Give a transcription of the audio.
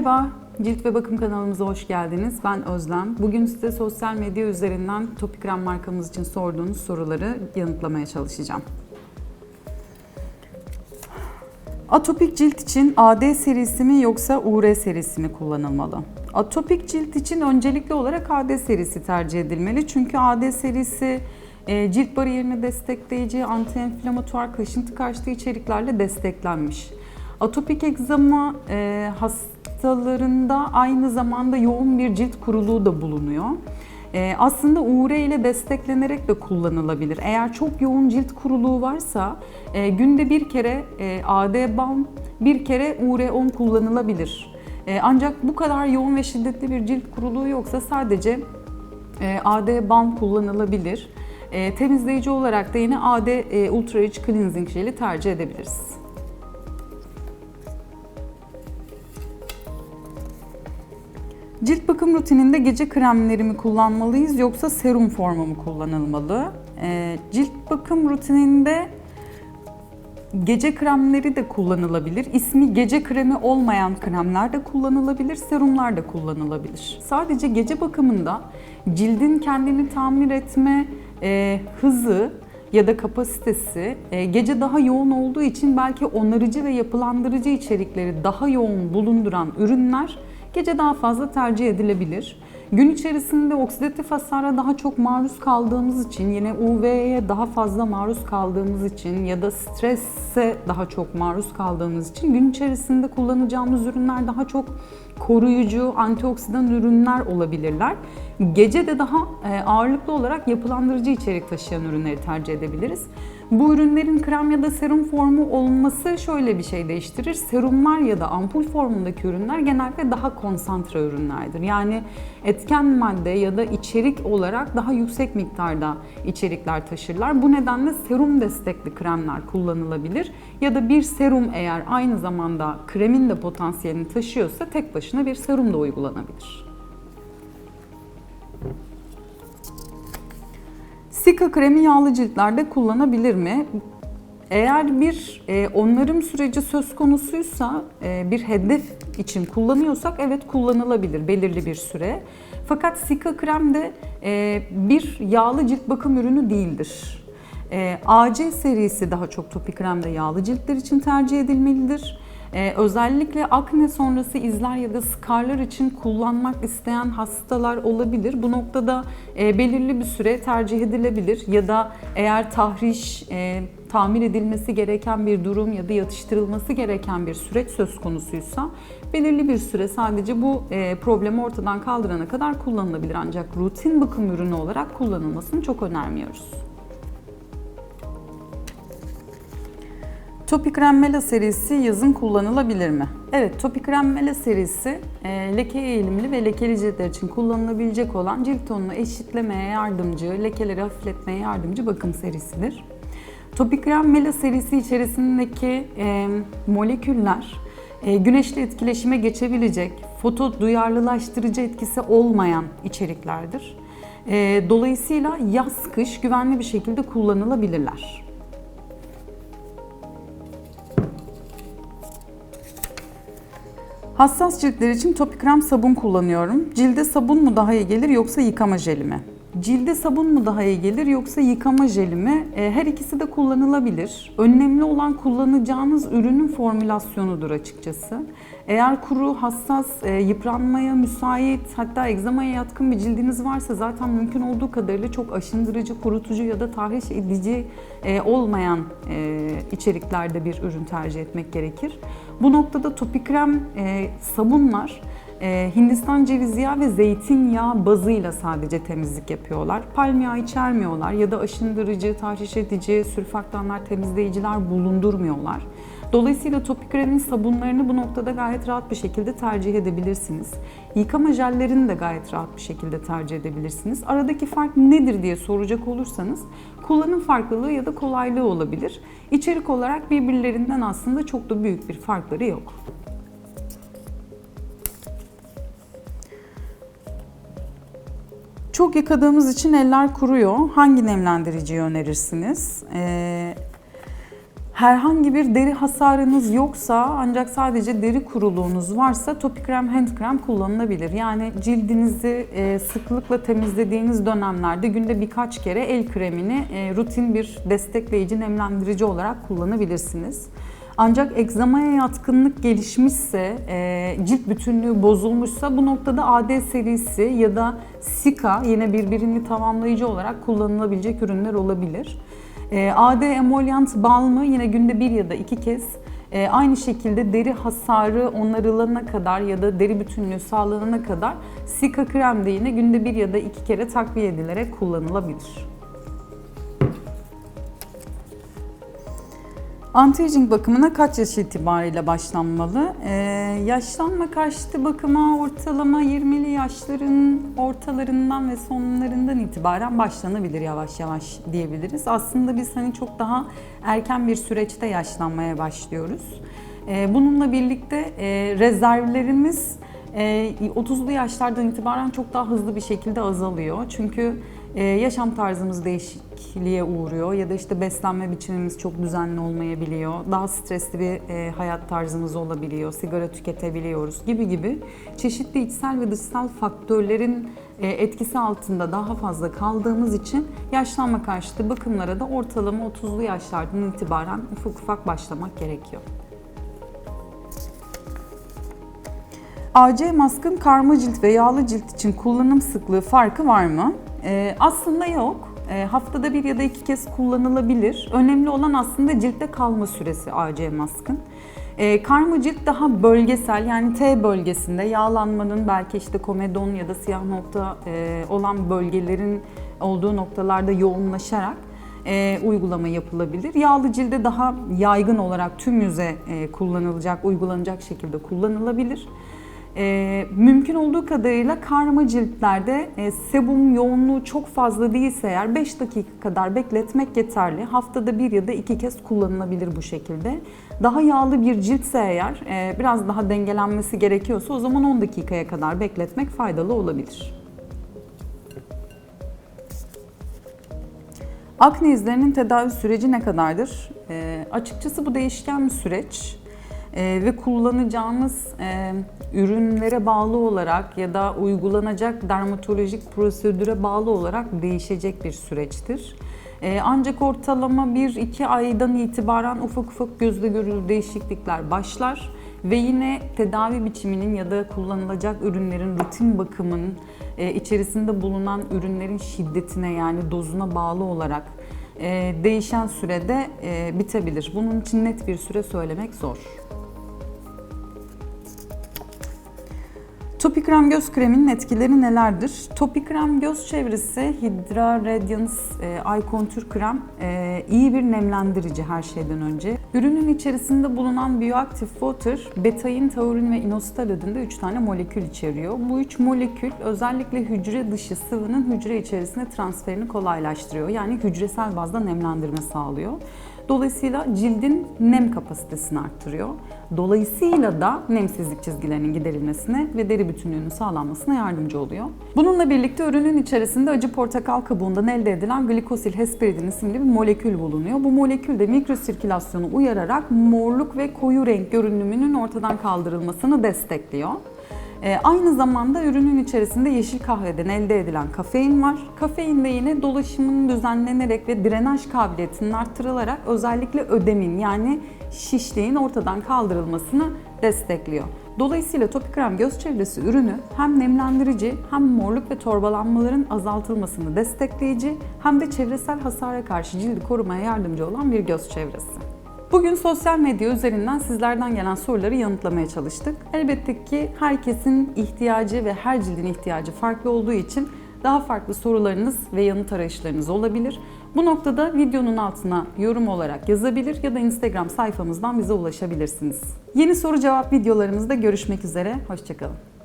Merhaba, Cilt ve Bakım kanalımıza hoş geldiniz. Ben Özlem. Bugün size sosyal medya üzerinden Topikram markamız için sorduğunuz soruları yanıtlamaya çalışacağım. Atopik cilt için AD serisi mi yoksa UR serisi mi kullanılmalı? Atopik cilt için öncelikli olarak AD serisi tercih edilmeli. Çünkü AD serisi e, cilt bariyerini destekleyici, anti-enflamatuar, kaşıntı karşıtı içeriklerle desteklenmiş. Atopik egzama e, hastalarında aynı zamanda yoğun bir cilt kuruluğu da bulunuyor. E, aslında UR ile desteklenerek de kullanılabilir. Eğer çok yoğun cilt kuruluğu varsa e, günde bir kere e, AD balm, bir kere UR10 kullanılabilir. E, ancak bu kadar yoğun ve şiddetli bir cilt kuruluğu yoksa sadece e, AD balm kullanılabilir. E, temizleyici olarak da yine AD e, Ultra Rich Cleansing Jel'i tercih edebiliriz. Cilt bakım rutininde gece kremleri mi kullanmalıyız yoksa serum formu mu kullanılmalı? Ee, cilt bakım rutininde gece kremleri de kullanılabilir. İsmi gece kremi olmayan kremler de kullanılabilir, serumlar da kullanılabilir. Sadece gece bakımında cildin kendini tamir etme e, hızı ya da kapasitesi e, gece daha yoğun olduğu için belki onarıcı ve yapılandırıcı içerikleri daha yoğun bulunduran ürünler gece daha fazla tercih edilebilir. Gün içerisinde oksidatif hasara daha çok maruz kaldığımız için, yine UV'ye daha fazla maruz kaldığımız için ya da stresse daha çok maruz kaldığımız için gün içerisinde kullanacağımız ürünler daha çok koruyucu, antioksidan ürünler olabilirler. Gece de daha e, ağırlıklı olarak yapılandırıcı içerik taşıyan ürünleri tercih edebiliriz. Bu ürünlerin krem ya da serum formu olması şöyle bir şey değiştirir. Serumlar ya da ampul formundaki ürünler genellikle daha konsantre ürünlerdir. Yani etken madde ya da içerik olarak daha yüksek miktarda içerikler taşırlar. Bu nedenle serum destekli kremler kullanılabilir. Ya da bir serum eğer aynı zamanda kremin de potansiyelini taşıyorsa tek başına bir serum da uygulanabilir. Sika kremi yağlı ciltlerde kullanabilir mi? Eğer bir e, onarım süreci söz konusuysa, e, bir hedef için kullanıyorsak evet kullanılabilir belirli bir süre. Fakat Sika krem de e, bir yağlı cilt bakım ürünü değildir. E, AC serisi daha çok topik kremde yağlı ciltler için tercih edilmelidir. Ee, özellikle akne sonrası izler ya da skarlar için kullanmak isteyen hastalar olabilir. Bu noktada e, belirli bir süre tercih edilebilir ya da eğer tahriş, e, tamir edilmesi gereken bir durum ya da yatıştırılması gereken bir süreç söz konusuysa belirli bir süre sadece bu e, problemi ortadan kaldırana kadar kullanılabilir. Ancak rutin bakım ürünü olarak kullanılmasını çok önermiyoruz. Topikrem Mela serisi yazın kullanılabilir mi? Evet, Topikrem Mela serisi e, leke eğilimli ve lekeli ciltler için kullanılabilecek olan cilt tonunu eşitlemeye yardımcı, lekeleri hafifletmeye yardımcı bakım serisidir. Topikrem Mela serisi içerisindeki e, moleküller e, güneşle etkileşime geçebilecek, foto duyarlılaştırıcı etkisi olmayan içeriklerdir. E, dolayısıyla yaz-kış güvenli bir şekilde kullanılabilirler. Hassas ciltler için topikrem sabun kullanıyorum. Cilde sabun mu daha iyi gelir yoksa yıkama jeli mi? Cilde sabun mu daha iyi gelir yoksa yıkama jeli mi? E, her ikisi de kullanılabilir. Önemli olan kullanacağınız ürünün formülasyonudur açıkçası. Eğer kuru, hassas, e, yıpranmaya müsait, hatta egzamaya yatkın bir cildiniz varsa zaten mümkün olduğu kadarıyla çok aşındırıcı, kurutucu ya da tahriş edici e, olmayan içeriklerde bir ürün tercih etmek gerekir. Bu noktada topikrem sabunlar ee, Hindistan cevizi yağı ve zeytinyağı bazıyla sadece temizlik yapıyorlar. Palm yağı içermiyorlar ya da aşındırıcı, tahriş edici, sürfaktanlar, temizleyiciler bulundurmuyorlar. Dolayısıyla topik kremin sabunlarını bu noktada gayet rahat bir şekilde tercih edebilirsiniz. Yıkama jellerini de gayet rahat bir şekilde tercih edebilirsiniz. Aradaki fark nedir diye soracak olursanız kullanım farklılığı ya da kolaylığı olabilir. İçerik olarak birbirlerinden aslında çok da büyük bir farkları yok. Çok yıkadığımız için eller kuruyor. Hangi nemlendiriciyi önerirsiniz? Ee, Herhangi bir deri hasarınız yoksa ancak sadece deri kuruluğunuz varsa topi krem, hand krem kullanılabilir. Yani cildinizi e, sıklıkla temizlediğiniz dönemlerde günde birkaç kere el kremini e, rutin bir destekleyici, nemlendirici olarak kullanabilirsiniz. Ancak egzamaya yatkınlık gelişmişse, e, cilt bütünlüğü bozulmuşsa bu noktada AD serisi ya da Sika yine birbirini tamamlayıcı olarak kullanılabilecek ürünler olabilir. E, AD emollient balmı yine günde bir ya da iki kez e, aynı şekilde deri hasarı onarılana kadar ya da deri bütünlüğü sağlanana kadar Sika krem de yine günde bir ya da iki kere takviye edilerek kullanılabilir. Anti-aging bakımına kaç yaş itibariyle başlanmalı? Ee, yaşlanma karşıtı bakıma ortalama 20'li yaşların ortalarından ve sonlarından itibaren başlanabilir yavaş yavaş diyebiliriz. Aslında biz hani çok daha erken bir süreçte yaşlanmaya başlıyoruz. Ee, bununla birlikte e, rezervlerimiz e, 30'lu yaşlardan itibaren çok daha hızlı bir şekilde azalıyor. Çünkü e, yaşam tarzımız değişikliğe uğruyor ya da işte beslenme biçimimiz çok düzenli olmayabiliyor. Daha stresli bir e, hayat tarzımız olabiliyor, sigara tüketebiliyoruz gibi gibi çeşitli içsel ve dışsal faktörlerin e, etkisi altında daha fazla kaldığımız için yaşlanma karşıtı bakımlara da ortalama 30'lu yaşlardan itibaren ufak ufak başlamak gerekiyor. AC maskın karma cilt ve yağlı cilt için kullanım sıklığı farkı var mı? Ee, aslında yok. Ee, haftada bir ya da iki kez kullanılabilir. Önemli olan aslında ciltte kalma süresi AC maskın. Ee, karma cilt daha bölgesel yani T bölgesinde yağlanmanın belki işte komedon ya da siyah nokta e, olan bölgelerin olduğu noktalarda yoğunlaşarak e, uygulama yapılabilir. Yağlı cilde daha yaygın olarak tüm yüze e, kullanılacak, uygulanacak şekilde kullanılabilir. E, mümkün olduğu kadarıyla karma ciltlerde e, sebum yoğunluğu çok fazla değilse eğer 5 dakika kadar bekletmek yeterli. Haftada bir ya da iki kez kullanılabilir bu şekilde. Daha yağlı bir ciltse eğer e, biraz daha dengelenmesi gerekiyorsa o zaman 10 dakikaya kadar bekletmek faydalı olabilir. Akne izlerinin tedavi süreci ne kadardır? E, açıkçası bu değişken bir süreç e, ve kullanacağımız e, ürünlere bağlı olarak ya da uygulanacak dermatolojik prosedüre bağlı olarak değişecek bir süreçtir. E, ancak ortalama 1-2 aydan itibaren ufak ufak gözle görülür değişiklikler başlar ve yine tedavi biçiminin ya da kullanılacak ürünlerin rutin bakımının e, içerisinde bulunan ürünlerin şiddetine yani dozuna bağlı olarak e, değişen sürede e, bitebilir. Bunun için net bir süre söylemek zor. Topikrem göz kreminin etkileri nelerdir? Topikrem göz çevresi Hydra Radiance e, Eye Contour krem e, iyi bir nemlendirici her şeyden önce. Ürünün içerisinde bulunan Bioactive Water, betain, taurin ve inositol adında 3 tane molekül içeriyor. Bu 3 molekül özellikle hücre dışı sıvının hücre içerisine transferini kolaylaştırıyor. Yani hücresel bazda nemlendirme sağlıyor. Dolayısıyla cildin nem kapasitesini arttırıyor. Dolayısıyla da nemsizlik çizgilerinin giderilmesine ve deri bütünlüğünün sağlanmasına yardımcı oluyor. Bununla birlikte ürünün içerisinde acı portakal kabuğundan elde edilen glikosil hesperidin isimli bir molekül bulunuyor. Bu molekül de mikrosirkülasyonu uyararak morluk ve koyu renk görünümünün ortadan kaldırılmasını destekliyor. E, aynı zamanda ürünün içerisinde yeşil kahveden elde edilen kafein var. Kafein de yine dolaşımın düzenlenerek ve drenaj kabiliyetinin arttırılarak özellikle ödemin yani şişliğin ortadan kaldırılmasını destekliyor. Dolayısıyla Topikrem göz çevresi ürünü hem nemlendirici hem morluk ve torbalanmaların azaltılmasını destekleyici hem de çevresel hasara karşı cildi korumaya yardımcı olan bir göz çevresi. Bugün sosyal medya üzerinden sizlerden gelen soruları yanıtlamaya çalıştık. Elbette ki herkesin ihtiyacı ve her cildin ihtiyacı farklı olduğu için daha farklı sorularınız ve yanıt arayışlarınız olabilir. Bu noktada videonun altına yorum olarak yazabilir ya da Instagram sayfamızdan bize ulaşabilirsiniz. Yeni soru cevap videolarımızda görüşmek üzere, hoşçakalın.